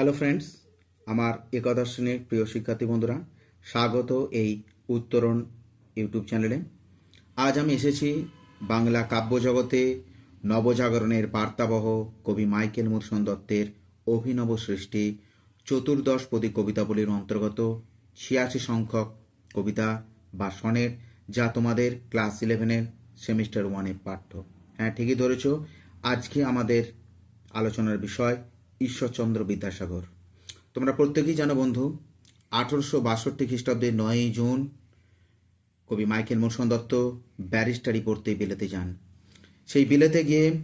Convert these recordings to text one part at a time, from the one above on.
Hello friends আমার একাদশ শ্রেণির প্রিয় শিক্ষার্থী বন্ধুরা, স্বাগত এই উত্তরণ ইউটিউব চ্যানেলে। আজ আমি এসেছি বাংলা কাব্যজগতে নবজাগরণের বার্তাবহ কবি মাইকেল মুরসন দত্তের অভিনব সৃষ্টি চতুর্দশপদী কবিতাবলীর অন্তর্গত ছিয়াশি সংখ্যক কবিতা বা সনেট যা তোমাদের ক্লাস ইলেভেনের সেমিস্টার ওয়ানের পাঠ্য। হ্যাঁ ঠিকই ধরেছ। আজকে আমাদের আলোচনার বিষয় ঈশ্বরচন্দ্র বিদ্যাসাগর। তোমরা প্রত্যেকেই জানো বন্ধু, আঠেরোশো বাষট্টি খ্রিস্টাব্দে নয়ই জুন কবি মাইকেল মোশন দত্ত ব্যারিস্টারি পড়তে বিলেতে যান। সেই বিলেতে গিয়ে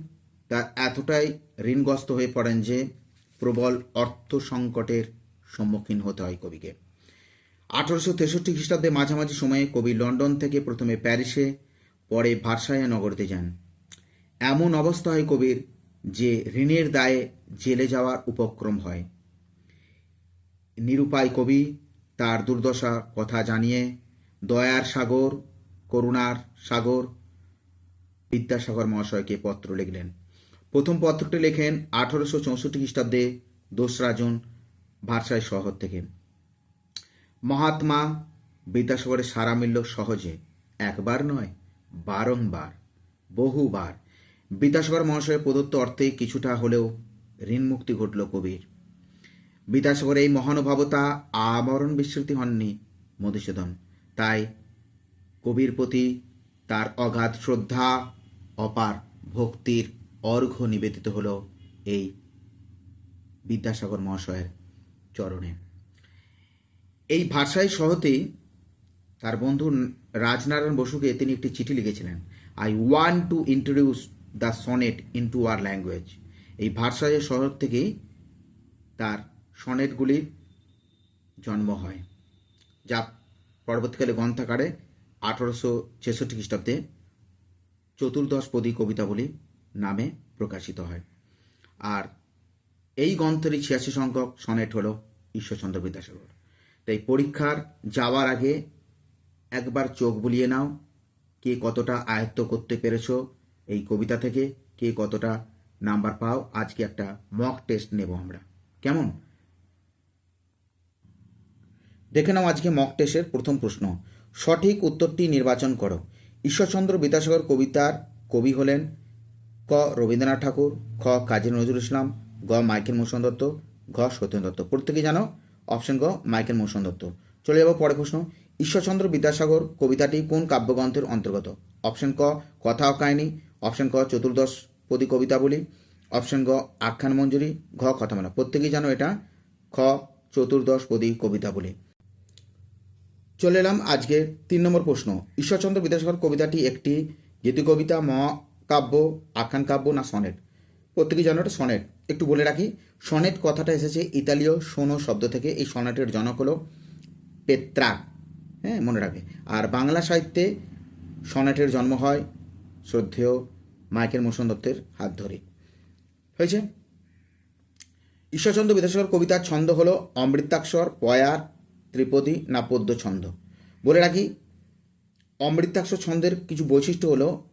তা এতটাই ঋণগ্রস্ত হয়ে পড়েন যে প্রবল অর্থ সংকটের সম্মুখীন হতে হয় কবিকে। আঠারোশো তেষট্টি খ্রিস্টাব্দে মাঝামাঝি সময়ে কবি লন্ডন থেকে প্রথমে প্যারিসে, পরে ভারসায়া নগরতে যান। এমন অবস্থা হয় কবির যে ঋণের দায়ে জেলে যাওয়ার উপক্রম হয়। নিরুপায় কবি তার দুর্দশা কথা জানিয়ে, দয়ার সাগর, করুণার সাগর, বিদ্যাসাগর মহাশয়কে পত্র লিখলেন। প্রথম পত্রটি লেখেন আঠারোশো চৌষট্টি খ্রিস্টাব্দে দোসরা জুন ভারসাই শহর থেকে। মহাত্মা বিদ্যাসাগরের সারা মিলল সহজে, একবার নয়, বারংবার, বহুবার বিদ্যাসাগর মহাশয়ের প্রদত্ত অর্থে কিছুটা হলেও ঋণমুক্তি ঘটল কবির। বিদ্যাসাগর এই মহানুভবতা আমরণ বিস্মৃতি হননি মধুসূদন। তাই কবির প্রতি তার অগাধ শ্রদ্ধা, অপার ভক্তির অর্ঘ্য নিবেদিত হল এই বিদ্যাসাগর মহাশয়ের চরণে। এই ভাষায় সহতেই তার বন্ধু রাজনারায়ণ বসুকে তিনি একটি চিঠি লিখেছিলেন। I want to introduce the sonnet into our language. এই ভাষায় শহর থেকেই তার সনেটগুলির জন্ম হয়, যা পরবর্তীকালে গ্রন্থাকারে আঠারোশো ছেষট্টি খ্রিস্টাব্দে চতুর্দশ পদী কবিতাবলী নামে প্রকাশিত হয়। আর এই গ্রন্থেরই ছিয়াশি সংখ্যক সনেট হল ঈশ্বরচন্দ্র বিদ্যাসাগর। তাই পরীক্ষার যাওয়ার আগে একবার চোখ বুলিয়ে নাও, কে কতটা আয়ত্ত করতে পেরেছ এই কবিতা থেকে কে কতটা নাম্বার পাও, আজকে একটা মক টেস্ট নেব আমরা। কেমন? দেখে নাও আজকে মক টেস্টের প্রথম প্রশ্ন। সঠিক উত্তরটি নির্বাচন করো। ঈশ্বরচন্দ্র বিদ্যাসাগর কবিতার কবি হলেন ক রবীন্দ্রনাথ ঠাকুর, খ কাজী নজরুল ইসলাম, গ মাইকেল মোশন দত্ত, ঘ সত্যেন দত্ত। প্রত্যেকে জানো? অপশন গ, মাইকেল মোশন দত্ত। চলে যাব পরের প্রশ্ন। ঈশ্বরচন্দ্র বিদ্যাসাগর কবিতাটি কোন কাব্যগ্রন্থের অন্তর্গত? অপশন ক, কথা ও কাহিনী। অপশন ক চতুর্দশ পদী কবিতাবলী, অপশন গ আখ্যান মঞ্জুরি, ঘ কথামালা প্রত্যেকেই জানো এটা? খ চতুর্দশ পদী কবিতাবলী। চলে এলাম আজকে তিন নম্বর প্রশ্ন। ঈশ্বরচন্দ্র বিদ্যাসাগর কবিতাটি একটি গীতি কবিতা মহাকাব্য আখ্যান কাব্য না সনেট? প্রত্যেকেই জানো এটা? সনেট। একটু বলে রাখি, সনেট কথাটা এসেছে ইতালীয় সোনো শব্দ থেকে, এই সনেটের জনক হলো পেত্রা। হ্যাঁ মনে রাখবে। আর বাংলা সাহিত্যে সনেটের জন্ম হয়, শ্রদ্ধেয় মাইকেল মোশন দত্তের হাত ধরে। হয়েছে? ঈশ্বরচন্দ্র বিদ্যাসাগর কবিতার ছন্দ হলো অমৃতাক্ষর, পয়ার, ত্রিপদী না পদ্য ছন্দ। বলে রাখি, অমৃতাক্ষর ছন্দের কিছু বৈশিষ্ট্য হলো,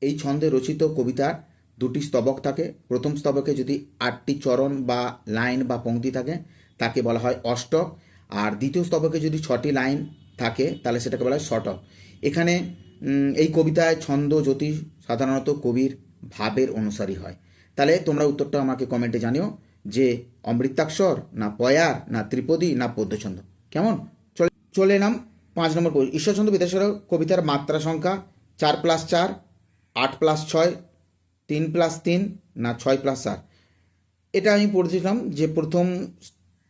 এই ছন্দে রচিত কবিতার দুটি স্তবক থাকে। প্রথম স্তবকে যদি আটটি চরণ বা লাইন বা পংক্তি থাকে, তাকে বলা হয় অষ্টক। আর দ্বিতীয় স্তবকে যদি ছটি লাইন থাকে, তাহলে সেটাকে বলা হয় শটক এখানে এই কবিতায় ছন্দ, জ্যোতিষ সাধারণত কবির ভাবের অনুসারী হয়। তাহলে তোমরা উত্তরটা আমাকে কমেন্টে জানিও যে অমৃতাক্ষর না পয়ার না ত্রিপদী না পদ্যছন্দ কেমন? চলে চলে এলাম পাঁচ নম্বর কবি ঈশ্বরচন্দ্র বিদ্যাসাগর কবিতার মাত্রা সংখ্যা চার প্লাস চার, আট প্লাস ছয়, তিন প্লাস তিন, না ছয় প্লাস চার এটা আমি পড়েছিলাম যে প্রথম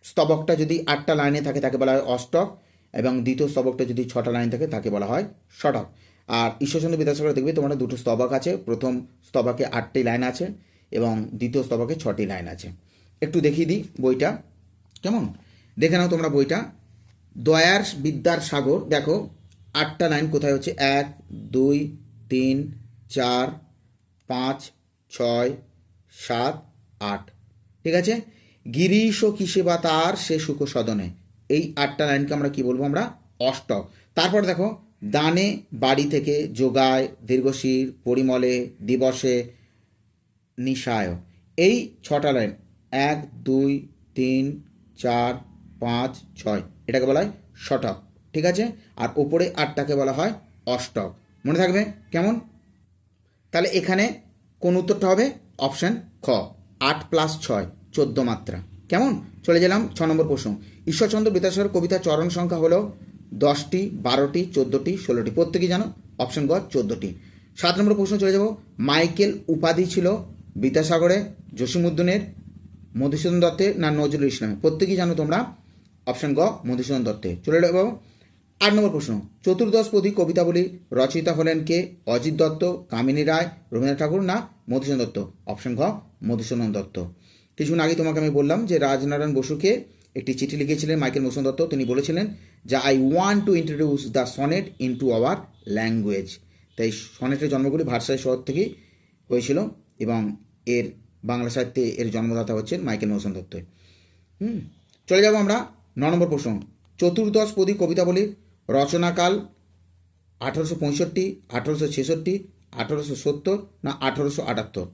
স্তবকটা যদি আটটা লাইনে থাকে তাকে বলা হয় অষ্টক এবং দ্বিতীয় স্তবকটা যদি ছটা লাইন থাকে তাকে বলা হয় ষটক। আর ঈশ্বরচন্দ্র বিদ্যাসাগর দেখবে তোমরা দুটো স্তবক আছে। প্রথম স্তবকে আটটি লাইন আছে এবং দ্বিতীয় স্তবকে ছটি লাইন আছে। একটু দেখিয়ে দিই বইটা। কেমন? দেখে নাও তোমরা বইটা। দয়ার বিদ্যার সাগর। দেখো, আটটা লাইন কোথায় হচ্ছে? এক, দুই, তিন, চার, পাঁচ, ছয়, সাত, আট। ঠিক আছে? গিরিশ কিসে বা তার সে সুখ সদনে। এই আটটা লাইনকে আমরা কি বলব আমরা? অষ্টক। তারপর দেখো দানে বাড়ি থেকে যোগায়, দীর্ঘশির, পরিমলে, দিবসে নিশায়। এই ছটা লাইন, এক, দুই, তিন, চার, পাঁচ, ছয়, এটাকে বলা হয় শটক ঠিক আছে? আর ওপরে আটটাকে বলা হয় অষ্টক। মনে থাকবে? কেমন? তাহলে এখানে কোন উত্তরটা হবে? অপশান খ, আট প্লাস ছয়, চোদ্দ মাত্রা। কেমন? চলে গেলাম ছ নম্বর প্রশ্ন। ঈশ্বরচন্দ্র বিদ্যাসাগর কবিতার চরণ সংখ্যা হলো দশটি, বারোটি, চোদ্দোটি, ষোলোটি, প্রত্যেকেই জানো? অপশন গ, চোদ্দোটি। সাত নম্বর প্রশ্ন চলে যাব। মাইকেল উপাধি ছিল বিদ্যাসাগরে জসিমুদ্দিনের মধুসূদন দত্তের না নজরুল ইসলামের? প্রত্যেকেই জানো তোমরা। অপশন গ, মধুসূদন দত্তে চলে যাব। আট নম্বর প্রশ্ন। চতুর্দশপদী কবিতাবলী রচয়িতা হলেন কে? অজিত দত্ত, কামিনী রায়, রবীন্দ্রনাথ ঠাকুর না মধুসূদন দত্ত? অপশন ঘ মধুসূদন দত্ত। কিছুক্ষণ আগে তোমাকে আমি বললাম যে রাজনারায়ণ বসুকে একটি চিঠি লিখেছিলেন মাইকেল মধুসূদন দত্ত। তিনি বলেছিলেন যে I want to introduce the sonnet into our language তাই সনেটের জন্মগুলি ভারসাই শহর থেকেই হয়েছিল এবং এর বাংলা সাহিত্যে এর জন্মদাতা হচ্ছেন মাইকেল মধুসূদন দত্ত। হুম, চলে যাব আমরা ন নম্বর প্রশ্ন। চতুর্দশ পদী কবিতাবলীর রচনাকাল আঠারোশো পঁয়ষট্টি, আঠারোশো ছেষট্টি, আঠারোশো সত্তর না আঠারোশো আটাত্তর।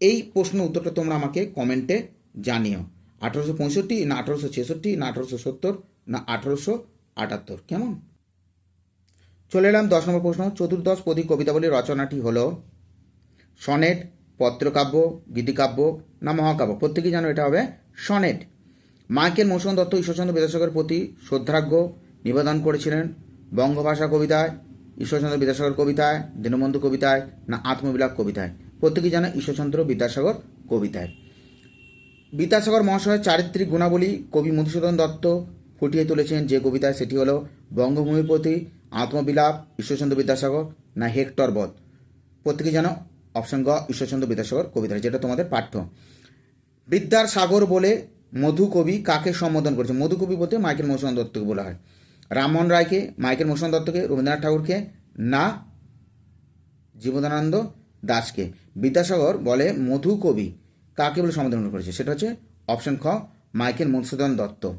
এই প্রশ্ন উত্তরটা তোমরা আমাকে কমেন্টে জানিও। আঠারোশো পঁয়ষট্টি না আঠারোশো ছেষট্টি না আঠারোশো সত্তর না আঠারোশো আটাত্তর। কেমন? চলে এলাম দশ নম্বর প্রশ্ন। চতুর্দশ পদী কবিতাবলীর রচনাটি হল, সনেট, পত্রকাব্য, গীতিকাব্য না মহাকাব্য? প্রত্যেকেই জানো এটা হবে সনেট। মাইকেল মৌসুম দত্ত, ঈশ্বরচন্দ্র বিদ্যাসাগরের প্রতি শ্রদ্ধার্ঘ্য নিবেদন করেছিলেন বঙ্গভাষা কবিতায়, ঈশ্বরচন্দ্র বিদ্যাসাগর কবিতায়, দীনবন্ধু কবিতায় না আত্মবিলাপ কবিতায়? প্রত্যেকেই জানে ঈশ্বরচন্দ্র বিদ্যাসাগর কবিতায়। বিদ্যাসাগর মহাশয়ের চারিত্রিক গুণাবলী কবি মধুসূদন দত্ত ফুটিয়ে তুলেছেন যে কবিতায় সেটি হলো বঙ্গভূমির প্রতি আত্মবিলাপ, ঈশ্বরচন্দ্র বিদ্যাসাগর, না হেক্টর বধ? প্রত্যেকে যেন অপশন গ, ঈশ্বরচন্দ্র বিদ্যাসাগর কবিতা যেটা তোমাদের পাঠ্য। বিদ্যার সাগর বলে মধু কবি কাকে সম্বোধন করেছে? মধু কবি বলতে মাইকেল মধুসূদন দত্তকে বলা হয়। রামমোহন রায়কে, মাইকেল মধুসূদন দত্তকে, রবীন্দ্রনাথ ঠাকুরকে, না জীবনানন্দ দাসকে? বিদ্যাসাগর বলে মধু কবি কাকে বলে সম্বোধন করেছে? সেটা হচ্ছে অপশন খ, মাইকেল মধুসূদন দত্ত।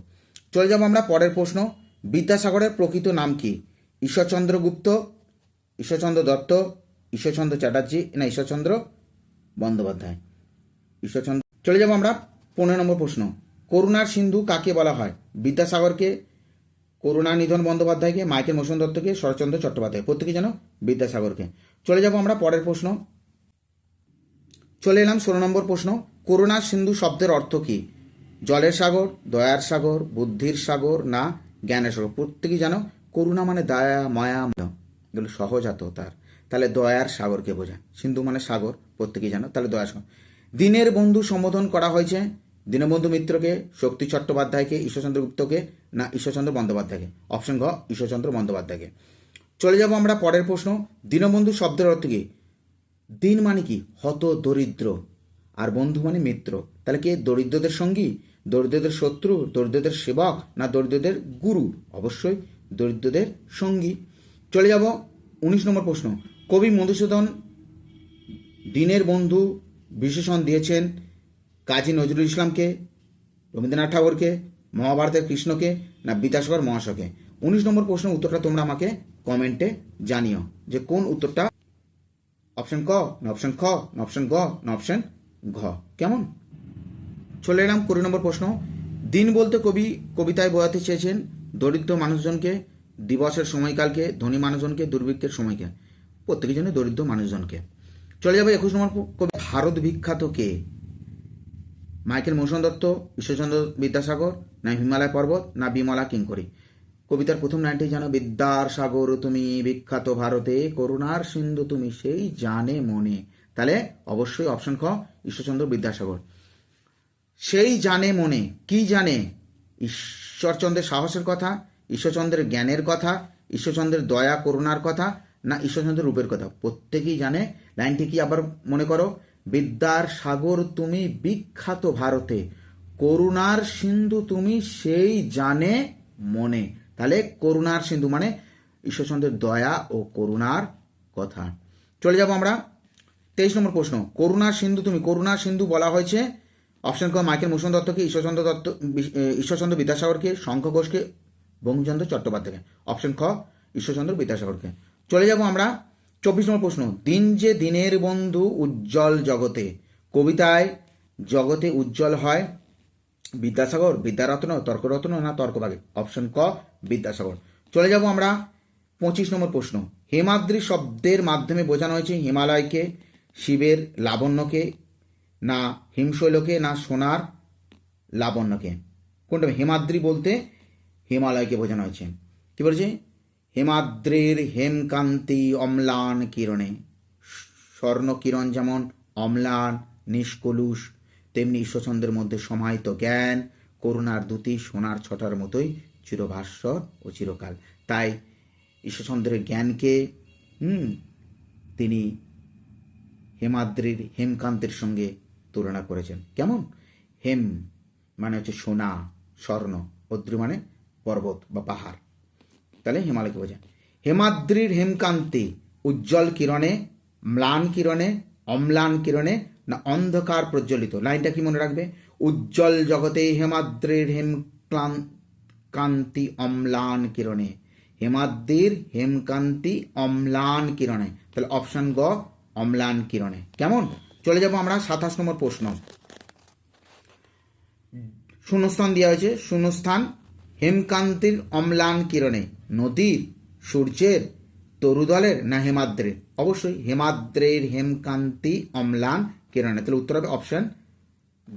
চলে যাব আমরা পরের প্রশ্ন। বিদ্যাসাগরের প্রকৃত নাম কি? ঈশ্বরচন্দ্র গুপ্ত, ঈশ্বরচন্দ্র দত্ত, ঈশ্বরচন্দ্র চ্যাটার্জি, না, ঈশ্বরচন্দ্র বন্দ্যোপাধ্যায়। ঈশ্বরচন্দ্র চলে যাব আমরা পনেরো নম্বর প্রশ্ন। করুণার সিন্ধু কাকে বলা হয়? বিদ্যাসাগরকে করুণানিধন বন্দ্যোপাধ্যায়কে, মাইকেল মোশন দত্তকে, শরৎচন্দ্র চট্টোপাধ্যায়। প্রত্যেকে যেন বিদ্যাসাগরকে। চলে যাব আমরা পরের প্রশ্ন। চলে এলাম ষোলো নম্বর প্রশ্ন। করুণার সিন্ধু শব্দের অর্থ কি? জলের সাগর, দয়ার সাগর, বুদ্ধির সাগর, না, জ্ঞানের সাগর। প্রত্যেকেই জানো করুণা মানে দয়া, মায়া এগুলো সহজাত তার। তাহলে দয়ার সাগরকে বোঝায়? সিন্ধু মানে সাগর, প্রত্যেকেই জানো। তাহলে দয়ার সাগর দিনের বন্ধু সম্বোধন করা হয়েছে দীনবন্ধু মিত্রকে, শক্তি চট্টোপাধ্যায়কে, ঈশ্বরচন্দ্র গুপ্তকে, না, ঈশ্বরচন্দ্র বন্দ্যোপাধ্যায়কে। অপশন ঘ, ঈশ্বরচন্দ্র বন্দ্যোপাধ্যায়কে। চলে যাব আমরা পরের প্রশ্ন। দীনবন্ধু শব্দের অর্থ কি? দিন মানে কি? হত দরিদ্র আর বন্ধু মানে মিত্র। তাহলে কি দরিদ্রদের সঙ্গী? দরিদ্রদের শত্রু? দরিদ্রদের সেবক? না দরিদ্রদের গুরু? অবশ্যই দরিদ্রদের সঙ্গী। চলে যাব উনিশ নম্বর প্রশ্ন। কবি মধুসূদন দিনের বন্ধু বিশেষণ দিয়েছেন কাজী নজরুল ইসলামকে, রবীন্দ্রনাথ ঠাকুরকে, মহাভারতের কৃষ্ণকে, না বিদ্যাসাগর মহাশয়কে? উনিশ নম্বর প্রশ্নের উত্তরটা তোমরা আমাকে কমেন্টে জানিও যে কোন উত্তরটা? অপশন ক, না অপশন খ, না অপশন গ, না অপশন ঘ। কেমন? চলে এলাম কুড়ি নম্বর প্রশ্ন। দিন বলতে কবি, কবিতায় বোঝাতে চেয়েছেন দরিদ্র মানুষজনকে, দিবসের সময়কালকে, ধনী মানুষজনকে, দুর্ভিক্ষের সময়কে প্রত্যেকের জন্য দরিদ্র মানুষজনকে। চলে যাবে একুশ নম্বর কবি, ভারত বিখ্যাত কে? মাইকেল মৌসুম দত্ত, ঈশ্বরচন্দ্র বিদ্যাসাগর, না হিমালয় পর্বত, না বিমলা কিঙ্করি। কবিতার প্রথম লাইনটি জানো বিদ্যার সাগর তুমি বিখ্যাত ভারতে, করুণার সিন্ধু তুমি সেই জানে মনে। তাহলে অবশ্যই অপশন খ, ঈশ্বরচন্দ্র বিদ্যাসাগর। সেই জানে মনে। কি জানে? ঈশ্বরচন্দ্রের সাহসের কথা, ঈশ্বরচন্দ্রের জ্ঞানের কথা, ঈশ্বরচন্দ্রের দয়া, করুণার কথা, না ঈশ্বরচন্দ্রের রূপের কথা। প্রত্যেকেই জানে। লাইনটি কি আবার মনে করো? বিদ্যার সাগর তুমি বিখ্যাত ভারতে, করুণার সিন্ধু তুমি সেই জানে মনে। তাহলে করুণার সিন্ধু মানে ঈশ্বরচন্দ্রের দয়া ও করুণার কথা। চলে যাব আমরা। তেইশ নম্বর প্রশ্ন। করুণার সিন্ধু তুমি, করুণার সিন্ধু বলা হয়েছে অপশন ক মাইকেল মোশন দত্তকে, ঈশ্বরচন্দ্র দত্ত ঈশ্বরচন্দ্র বিদ্যাসাগরকে শঙ্খ ঘোষকে বঙ্কিমচন্দ্র চট্টোপাধ্যায়কে। অপশন খ ঈশ্বরচন্দ্র বিদ্যাসাগরকে। চলে যাব আমরা চব্বিশ নম্বর প্রশ্ন। দিন যে দিনের বন্ধু উজ্জ্বল জগতে, কবিতায় জগতে উজ্জ্বল হয় বিদ্যাসাগর, বিদ্যারত্ন, তর্করত্ন না তর্কবাগে? অপশন ক, বিদ্যাসাগর। চলে যাব আমরা পঁচিশ নম্বর প্রশ্ন। হেমাদ্রি শব্দের মাধ্যমে বোঝানো হয়েছে হিমালয়কে, শিবের লাবণ্যকে না হিমশৈলকে, না সোনার লাবণ্যকে। কোনটা? হেমাদ্রি বলতে হিমালয়কে বোঝানো হয়েছে। কি বলছে? হেমাদ্রির হেমকান্তি অম্লান কিরণে। স্বর্ণ কিরণ যেমন অম্লান, নিষ্কলুষ, তেমনি ঈশ্বরচন্দ্রের মধ্যে সমাহিত জ্ঞান, করুণার দুতি সোনার ছটার মতোই চিরভাস্বর ও চিরকাল। তাই ঈশ্বরচন্দ্রের জ্ঞানকে তিনি হেমাদ্রির হেমকান্তের সঙ্গে তুলনা করেছেন। কেমন? হেম মানে হচ্ছে সোনা, স্বর্ণ, অদ্রি মানে পর্বত বা পাহাড়। তাহলে হিমালয়কে বোঝায়। হেমাদ্রির হেমকান্তি, উজ্জ্বল কিরণে, ম্লান কিরণে, অম্লান কিরণে না অন্ধকার প্রজ্বলিত? লাইনটা কি মনে রাখবে? উজ্জ্বল জগতে হেমাদ্রির হেমক্লান কান্তি অম্লান কিরণে। হেমাদ্রির হেমকান্তি অম্লান কিরণে। তাহলে অপশন গ, অম্লান কিরণে। কেমন? চলে যাব আমরা সাতাশ নম্বর প্রশ্ন। শূন্যস্থান দেওয়া হয়েছে। শূন্যস্থান, হেমকান্তির অম্লান কিরণে, নদীর, সূর্যের, তরুদলের না হেমাদ্রের? অবশ্যই হেমাদ্রের হেমকান্তি অম্লান কিরণে। তাহলে উত্তর হবে অপশন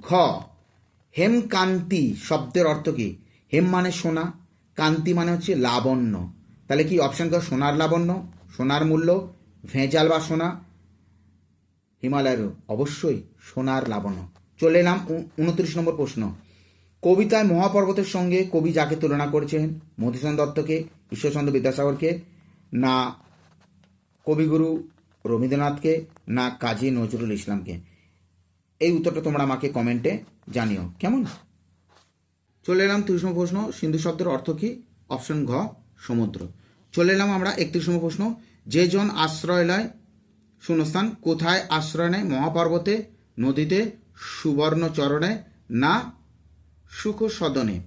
ঘ। হেমকান্তি শব্দের অর্থ কি? হেম মানে সোনা, কান্তি মানে হচ্ছে লাবণ্য। তাহলে কি অপশন ক সোনার লাবণ্য, সোনার মূল্য, ভেজাল বা সোনা হিমালয়ের অবশ্যই সোনার লাবণ্য। চলে এলাম উনত্রিশ নম্বর প্রশ্ন। কবিতায় মহাপর্বতের সঙ্গে কবি যাকে তুলনা করেছেন, মধুসূদন দত্তকে, ঈশ্বরচন্দ্র বিদ্যাসাগরকে, না কবিগুরু রবীন্দ্রনাথকে, না কাজী নজরুল ইসলামকে? এই উত্তরটা তোমরা আমাকে কমেন্টে জানিও। কেমন? চলে এলাম নম্বর প্রশ্ন, সিন্ধু শব্দের অর্থ কি? অপশন ঘ, সমুদ্র। চলে এলাম আমরা একত্রিশ নম্বর প্রশ্ন, যে জন আশ্রয় লয় শূন্যস্থান, কোথায় আশ্রয় নেয় মহাপর্বতে, নদীতে সুবর্ণ চরণে না সুখ সদনে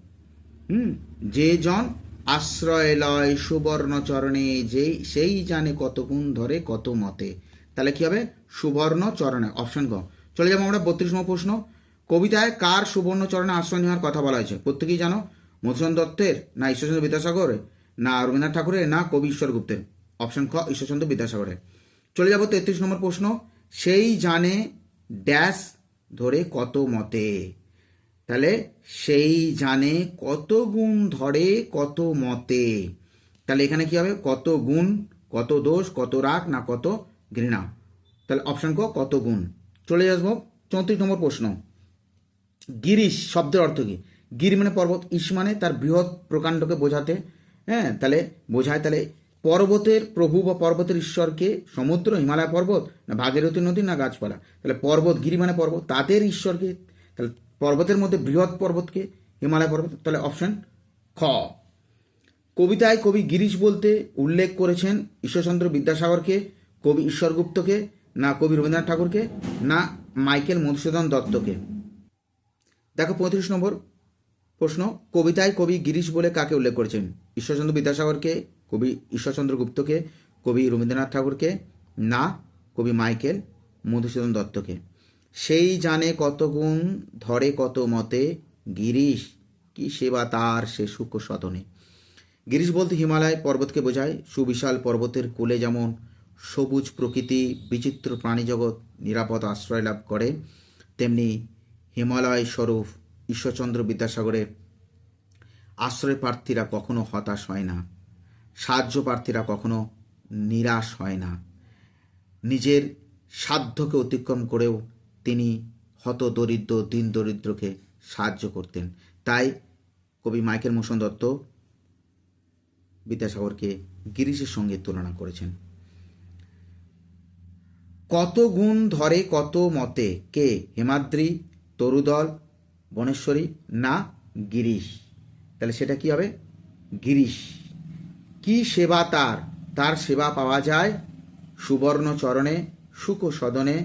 হুম, যে জন আশ্রয় লয় সুবর্ণ চরণে যেই, সেই জানে কত গুণ ধরে, কত মতে। তাহলে কি হবে? সুবর্ণ চরণে অপশন গ চলে যাব আমরা বত্রিশ নম্বর প্রশ্ন। কবিতায় কার সুবর্ণ চরণে আশ্রয় নেওয়ার কথা বলা হয়েছে? প্রত্যেকেই জানো? মধুসূদন দত্তের, না ঈশ্বরচন্দ্র বিদ্যাসাগরের, না রবীন্দ্রনাথ ঠাকুরের, না কবি ঈশ্বর গুপ্তের অপশন খ ঈশ্বরচন্দ্র বিদ্যাসাগরের। চলে যাব তেত্রিশ নম্বর প্রশ্ন। সেই জানে ড্যাশ ধরে কত মতে? তাহলে সেই জানে কত গুণ ধরে কত মতে? তাহলে এখানে কি হবে? কত গুণ, কত দোষ, কত রাগ, না কত ঘৃণা? তাহলে অপশন ক, কত গুণ। চলে আসব চৌত্রিশ নম্বর প্রশ্ন। গিরিশ শব্দের অর্থ কি? গিরি মানে পর্বত, ইস মানে তার বৃহৎ প্রকাণ্ডকে বোঝাতে। হ্যাঁ তাহলে বোঝায় তাহলে পর্বতের প্রভু বা পর্বতের ঈশ্বরকে, সমুদ্র, হিমালয় পর্বত, না ভাগীরথী নদী, না গাছপালা? তাহলে পর্বত, গিরি মানে পর্বত, তাদের ঈশ্বরকে, তাহলে পর্বতের মধ্যে বৃহৎ পর্বতকে, হিমালয় পর্বত, তাহলে অপশন খ। কবিতায় কবি গিরিশ বলতে উল্লেখ করেছেন ঈশ্বরচন্দ্র বিদ্যাসাগরকে, কবি ঈশ্বরগুপ্তকে, না কবি রবীন্দ্রনাথ ঠাকুরকে, না মাইকেল মধুসূদন দত্তকে। দেখো পঁয়ত্রিশ নম্বর প্রশ্ন, কবিতায় কবি গিরিশ বলে কাকে উল্লেখ করেছেন? ঈশ্বরচন্দ্র বিদ্যাসাগরকে কবি ঈশ্বরচন্দ্র গুপ্তকে, কবি রবীন্দ্রনাথ ঠাকুরকে, না, কবি মাইকেল মধুসূদন দত্তকে। সেই জানে কত গুণ, ধরে কত মতে, গিরিশ কি সেবা তার সে সুখ সদনে গিরিশ বলতে হিমালয় পর্বতকে বোঝায়, সুবিশাল পর্বতের কোলে যেমন সবুজ প্রকৃতি, বিচিত্র প্রাণীজগৎ নিরাপদ আশ্রয় লাভ করে, তেমনি হিমালয় স্বরূপ ঈশ্বরচন্দ্র বিদ্যাসাগরের আশ্রয় প্রার্থীরা কখনো হতাশ হয় না। সাহায্য প্রার্থীরা কখনো নিরাশ হয় না। নিজের সাধ্যকে অতিক্রম করেও তিনি হত দরিদ্র দিন দরিদ্রকে সাহায্য করতেন। তাই কবি মাইকেল মোশন দত্ত বিদ্যাসাগরকে গিরিশের সঙ্গে তুলনা করেছেন। কত গুণ ধরে, কত মতে, কে হেমাদ্রি, তরুদল, বনেশ্বরী না গিরিশ? তাহলে সেটা কি হবে? গিরিশ। কি সেবা তার? তার সেবা পাওয়া যায়? সুবর্ণ চরণে সুখ সদনে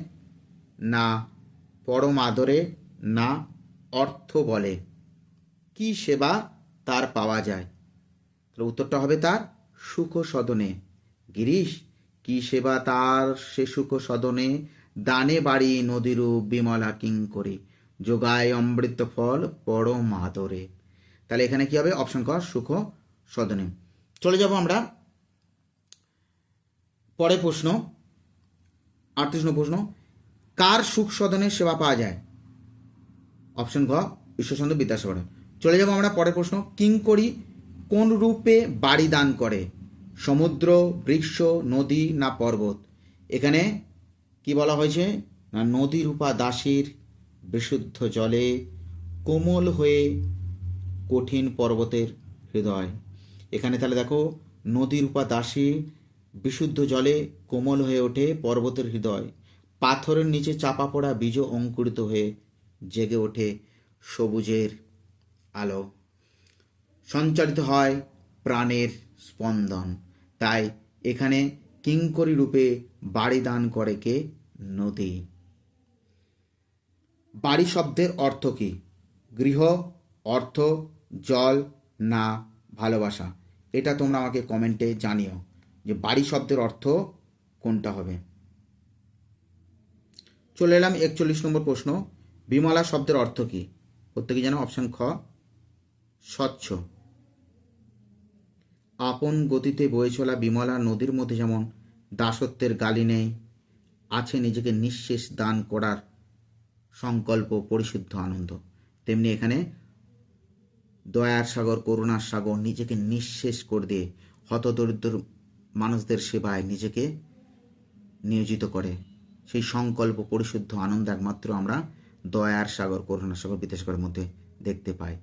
না পরম আদরে না অর্থ বলে। কি সেবা তার পাওয়া যায়? তাহলে উত্তরটা হবে তার সুখ সদনে গিরিশ, কি সেবা তার সে সুখ সদনে দানে বাড়ি নদীরূপ বিমলা কিং করে, যোগায় অমৃত ফল পরম আদরে তাহলে এখানে কি হবে? অপশন ক সুখ সদনে চলে যাব আমরা। পরে প্রশ্ন আটত্রিশ নম্বর প্রশ্ন, কার সুখ সদনে সেবা পাওয়া যায়? অপশন ঘ, ঈশ্বরচন্দ্র বিদ্যাসাগর চলে যাব আমরা পরের প্রশ্ন, কিঙ্করি কোন রূপে বাড়ি দান করে? সমুদ্র, বৃক্ষ, নদী না পর্বত? এখানে কি বলা হয়েছে? না, নদী রূপা দাসীর বিশুদ্ধ জলে কোমল হয়ে কঠিন পর্বতের হৃদয়। এখানে তাহলে দেখো, নদী রূপা দাসী, বিশুদ্ধ জলে কোমল হয়ে ওঠে পর্বতের হৃদয়। পাথরের নিচে চাপা পড়া বীজ অঙ্কুরিত হয়ে জেগে ওঠে সবুজের আলো। সঞ্চারিত হয় প্রাণের স্পন্দন। তাই এখানে কিঙ্করি রূপে বাড়ি দান করে কে? নদী। বাড়ি শব্দের অর্থ কি? গৃহ, অর্থ, জল, না ভালোবাসা, এটা তোমরা আমাকে কমেন্টে জানিও যে বাড়ি শব্দের অর্থ কোনটা হবে। চলে এলাম একচল্লিশ নম্বর প্রশ্ন, বিমলা শব্দের অর্থ কি? প্রত্যেকে জানো অপশন খ, স্বচ্ছ। আপন গতিতে বয়ে চলা বিমলা নদীর মধ্যে যেমন দাসত্বের গালি নেই, আছে নিজেকে নিঃশেষ দান করার সংকল্প, পরিশুদ্ধ আনন্দ। তেমনি এখানে দয়ার সাগর, করুণার সাগর নিজেকে নিঃশেষ করে দিয়ে হতদরিদ্র মানুষদের সেবায় নিজেকে নিয়োজিত করে। সেই সংকল্প, পরিশুদ্ধ আনন্দ একমাত্র আমরা দয়ার সাগর, করুণার সাগর, বিদ্যাসাগরের মধ্যে দেখতে পাই।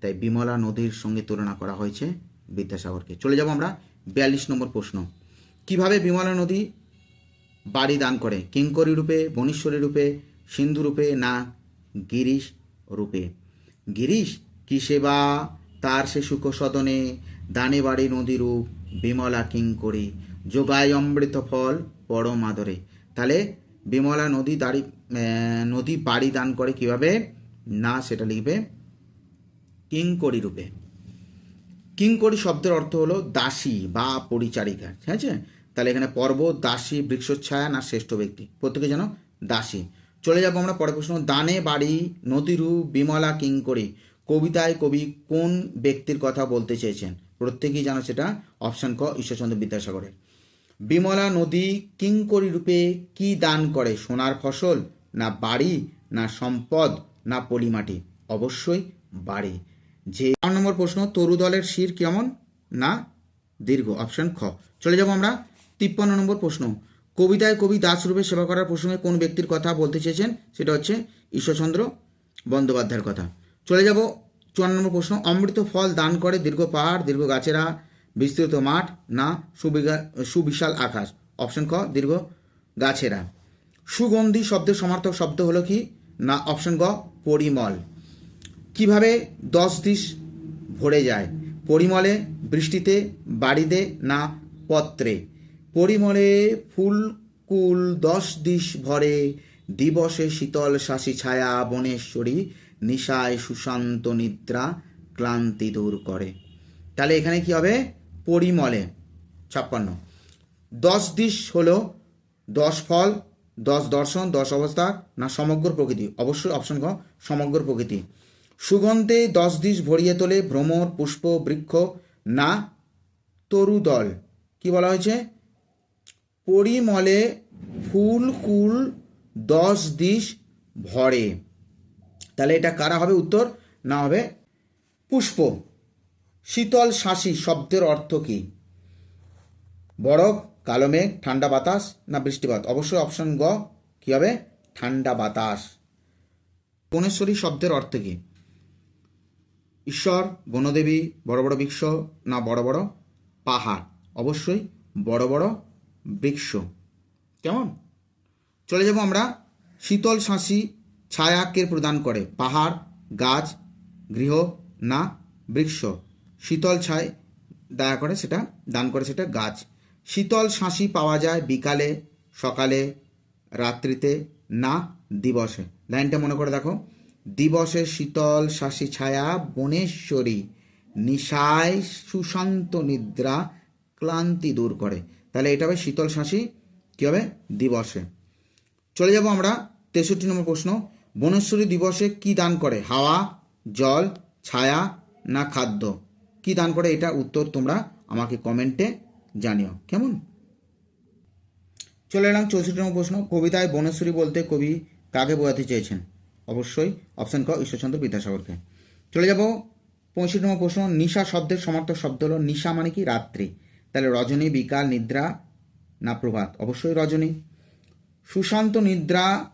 তাই বিমলা নদীর সঙ্গে তুলনা করা হয়েছে বিদ্যাসাগরকে। চলে যাব আমরা বিয়াল্লিশ নম্বর প্রশ্ন। কীভাবে বিমলা নদী বাড়ি দান করে? কিঙ্করি রূপে বনীশ্বরী রূপে, সিন্ধু রূপে না গিরিশ রূপে? গিরিশ কি সেবা? তার সে সুখ সদনে দানে বাড়ি নদী রূপ বিমলা কিঙ্করি যোগায় অমৃত ফল পরম আদরে তাহলে বিমলা নদী দাড়ি নদী বাড়ি দান করে কীভাবে? না, সেটা লিখবে কিঙ্করি রূপে। কিঙ্করি শব্দের অর্থ হলো দাসী বা পরিচারিকা ঠিক আছে? তাহলে এখানে পর্বত দাসী, বৃক্ষচ্ছায়া না শ্রেষ্ঠ ব্যক্তি। প্রত্যেকে যেন দাসী। চলে যাব আমরা, পরের প্রশ্ন, দানে বাড়ি নদীরূপ বিমলা কিঙ্করি কবিতায় কবি কোন ব্যক্তির কথা বলতে চেয়েছেন? প্রত্যেকেই জানো সেটা অপশন ক, ঈশ্বরচন্দ্র বিদ্যাসাগরের। বিমলা নদী কিঙ্করি রূপে কি দান করে? সোনার ফসল, না বাড়ি, না সম্পদ, না পলিমাটি? অবশ্যই বাড়ি। যে চার নম্বর প্রশ্ন, তরু দলের শির কেমন? না, দীর্ঘ। অপশন খ। চলে যাব আমরা তিপ্পান্ন নম্বর প্রশ্ন। কবিতায় কবি দাসরূপে সেবা করার প্রসঙ্গে কোন ব্যক্তির কথা বলতে চেয়েছেন? সেটা হচ্ছে ঈশ্বরচন্দ্র বন্দ্যোপাধ্যায়ের কথা। চলে যাব চুয়ান্ন নম্বর প্রশ্ন, অমৃত ফল দান করে দীর্ঘ পাহাড়, দীর্ঘ গাছেরা, বিস্তৃত মাঠ না সুবিশাল আকাশ? অপশন ক, দীর্ঘ গাছেরা। সুগন্ধি শব্দের সমার্থক শব্দ হলো কি? না অপশন গ, পরিমল। কীভাবে দশ দিশ ভরে যায়? পরিমলে বৃষ্টিতে, বাড়িতে না পত্রে? পরিমলে ফুলকুল দশ দিশ ভরে, দিবসে শীতল শাসী ছায়া বনেশ্বরী নিশায় সুশান্ত নিদ্রা ক্লান্তি দূর করে। তাহলে এখানে কি হবে? পরিমলে, ছাপ্পান্ন। দশ দিশ হলো দশ ফল, দশ দর্শন, দশ অবস্থা, না সমগ্র প্রকৃতি? অবশ্যই অপশন খ সমগ্র প্রকৃতি। সুগন্ধে দশ দিশ ভরিয়ে তোলে ভ্রমর, পুষ্প, বৃক্ষ, না তরুদল। কি বলা হয়েছে? পরিমলে ফুল, কুল দশ দিশ ভরে। তাহলে এটা কারা হবে উত্তর? না হবে। পুষ্প। শীতল শাসি শব্দের অর্থ কি? বরফ, কালো মেঘ, ঠান্ডা বাতাস না বৃষ্টিপাত? অবশ্যই অপশন গ। কি হবে? ঠান্ডা বাতাস। বনেশ্বরী শব্দের অর্থ কি? ঈশ্বর, বনদেবী, বড় বড় বৃক্ষ না বড় বড় পাহাড়? অবশ্যই বড় বড় বৃক্ষ। কেমন? চলে যাব আমরা। শীতল শাঁসি ছায়াকে প্রদান করে। পাহাড়, গাছ, গৃহ, না, বৃক্ষ। শীতল ছায় দয়া করে সেটা, দান করে সেটা গাছ। শীতল শাঁসি পাওয়া যায় বিকালে, সকালে, রাত্রিতে, না, দিবসে। লাইনটা মনে করে দেখো। দিবসে শীতল শাঁসি ছায়া, বনেশ্বরী, নিশায় সুশান্ত নিদ্রা, ক্লান্তি দূর করে। তাহলে এটা হবে শীতল শাঁসি, কী হবে? দিবসে। চলে যাব আমরা তেষট্টি নম্বর প্রশ্ন। বনেশ্বরী দিবসে কি দান করে? হাওয়া, জল, ছায়া না খাদ্য? কি দান করে? এটা উত্তর তোমরা আমাকে কমেন্টে জানিও। কেমন? চলে এলাম চৌষট্টিতম প্রশ্ন। কবিতায় বনেশ্বরী বলতে কবি কাকে বোঝাতে চেয়েছেন? অবশ্যই অপশন ক ঈশ্বরচন্দ্র বিদ্যাসাগরকে। চলে যাব পঁয়ষট্টিতম প্রশ্ন। নিশা শব্দের সমার্থক শব্দ হলো, নিশা মানে কি? রাত্রি। তাহলে রজনী, বিকাল, নিদ্রা না প্রভাত? অবশ্যই রজনী। সুশান্ত নিদ্রা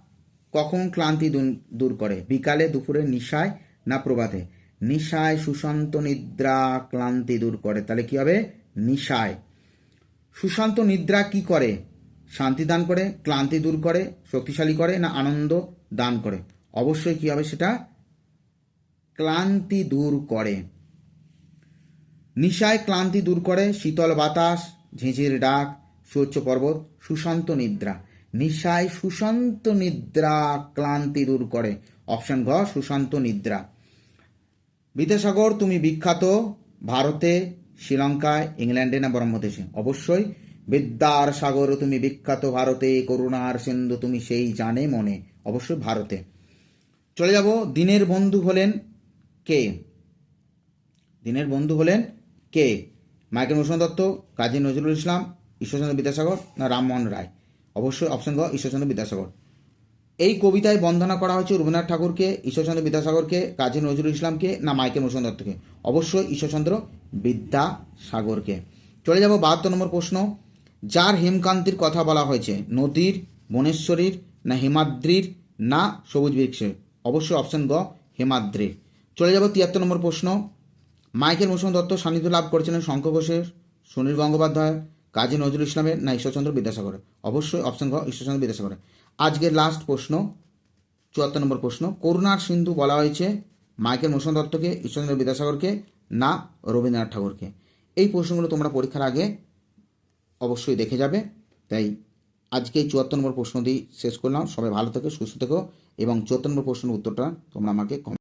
কখন ক্লান্তি দূর- করে? বিকালে, দুপুরে, নিশায় না প্রভাতে? নিশায় সুশান্ত নিদ্রা ক্লান্তি দূর করে। তাহলে কি হবে? নিশায়। সুশান্ত নিদ্রা কি করে? শান্তি দান করে, ক্লান্তি দূর করে, শক্তিশালী করে না আনন্দ দান করে? অবশ্যই কি হবে সেটা? ক্লান্তি দূর করে। নিশায় ক্লান্তি দূর করে, শীতল বাতাস, ঝিঁঝির ডাক সুউচ্চ পর্বত, সুশান্ত নিদ্রা। নিশায় সুশান্ত নিদ্রা ক্লান্তি দূর করে। অপশন ঘ, সুশান্ত নিদ্রা। বিদ্যাসাগর, তুমি বিখ্যাত ভারতে, শ্রীলঙ্কায়, ইংল্যান্ডে না ব্রহ্মদেশে অবশ্যই। বিদ্যার সাগর তুমি বিখ্যাত ভারতে, করুণার সিন্ধু তুমি সেই জানে মনে। অবশ্যই ভারতে। চলে যাব, দিনের বন্ধু হলেন কে? দিনের বন্ধু হলেন কে? মাইকেল মোশন দত্ত, কাজী নজরুল ইসলাম, ঈশ্বরচন্দ্র বিদ্যাসাগর না রামমোহন রায়? অবশ্যই অপশন গ ঈশ্বরচন্দ্র বিদ্যাসাগর। এই কবিতায় বন্দনা করা হয়েছে রবীন্দ্রনাথ ঠাকুরকে, ঈশ্বরচন্দ্র বিদ্যাসাগরকে, কাজী নজরুল ইসলামকে, না মাইকেল মোশন দত্তকে। অবশ্যই ঈশ্বরচন্দ্র বিদ্যাসাগরকে। চলে যাব বাহাত্তর নম্বর প্রশ্ন। যার হেমকান্তির কথা বলা হয়েছে, নদীর, বনেশ্বরীর, না হিমাদ্রির, না সবুজ বৃক্ষের? অবশ্যই অপশন গ হেমাদ্রির। চলে যাব তিয়াত্তর নম্বর প্রশ্ন। মাইকেল মোশন দত্ত সান্নিধ্য লাভ করেছিলেন শঙ্খ ঘোষের, সুনীল গঙ্গোপাধ্যায় কাজী নজরুল ইসলামের না ঈশ্বরচন্দ্র বিদ্যাসাগরের? অবশ্যই অপশন ঘ, ঈশ্বরচন্দ্র বিদ্যাসাগরের। আজকের লাস্ট প্রশ্ন, চুয়াত্তর নম্বর প্রশ্ন, করুণার সিন্ধু বলা হয়েছে মাইকেল মোশন দত্তকে, ঈশ্বরচন্দ্র বিদ্যাসাগরকে, না রবীন্দ্রনাথ ঠাকুরকে? এই প্রশ্নগুলো তোমরা পরীক্ষার আগে অবশ্যই দেখে যাবে। তাই আজকে এই চুয়াত্তর নম্বর প্রশ্ন দিয়ে শেষ করলাম। সবাই ভালো থেকো, সুস্থ থেকো এবং চুয়াত্তর নম্বর প্রশ্নের উত্তরটা তোমরা আমাকে কম